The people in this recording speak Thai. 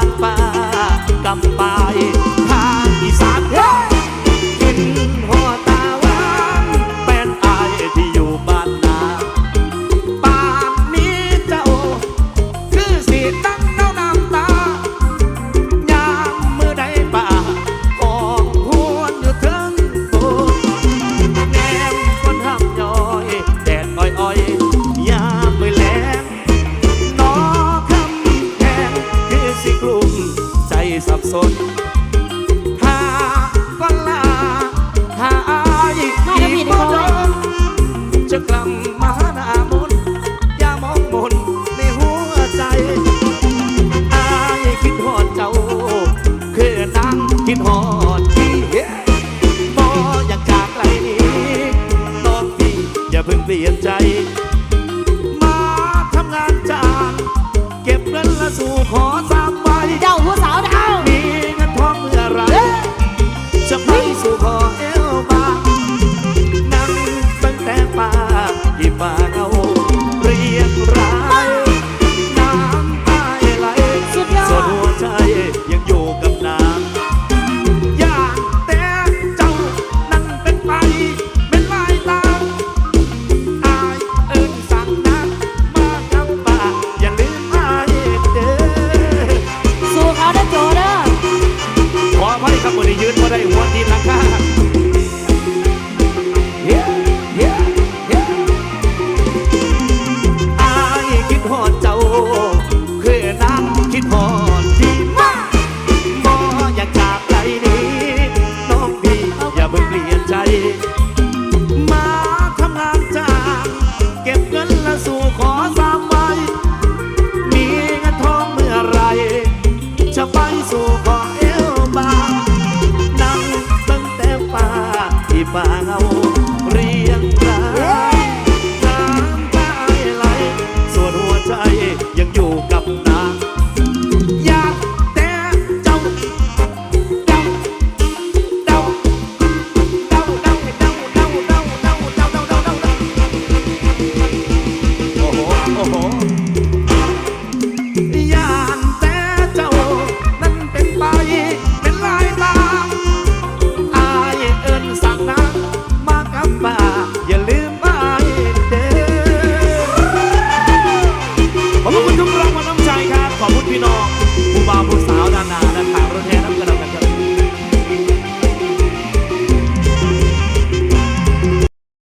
านฟ้ากำไป สนถ้าก็ลาถ้าอายอีกบ่ดจะกลับมาหน้ามนอย่ามองมนในหัวใจอายคิดหอดเจ้าคือนั่งคิดหอดที่บ่อยากจากไกลนี้ตอนที่อย่าเพิ่งเปลี่ยนใจ e paz.